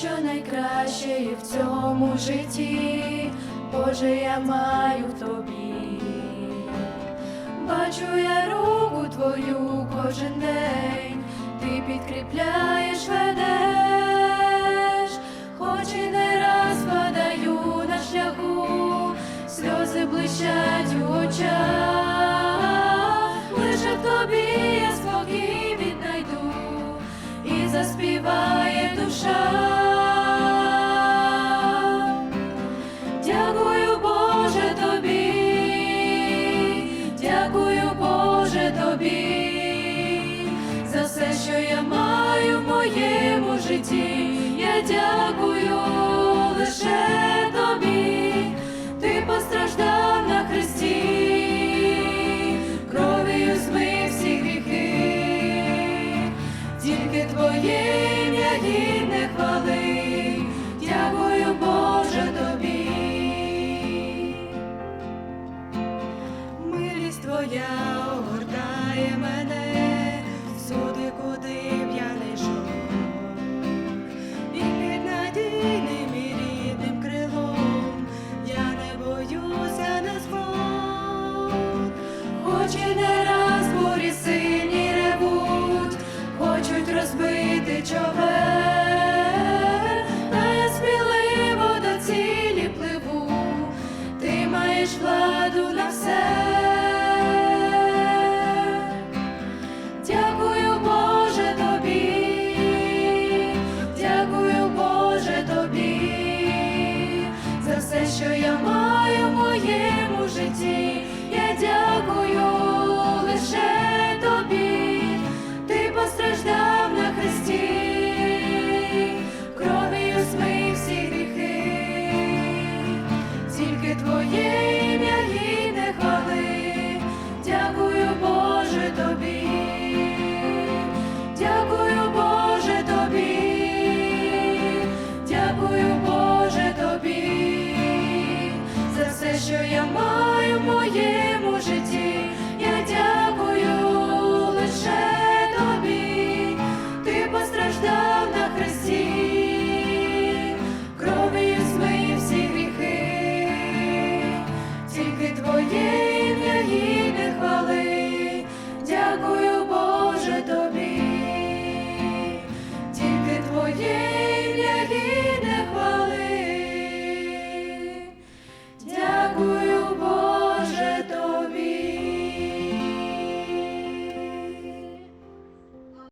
Що найкраще є в цьому житті, Боже, я маю в тобі. Бачу я руку твою кожен день, ти підкріпляєш, ведеш, хоч і не раз падаю на шляху, сльози блищать у очах, лише в тобі я спокій віднайду. І заспіває душа. Що я маю в моєму житті. Я дякую лише тобі, ти постраждав на хресті, кров'ю змив всі гріхи, тільки твоє ім'я гідне хвали. Дякую, Боже, тобі. Милість твоя огортає мене боюся на сход. Хоч і не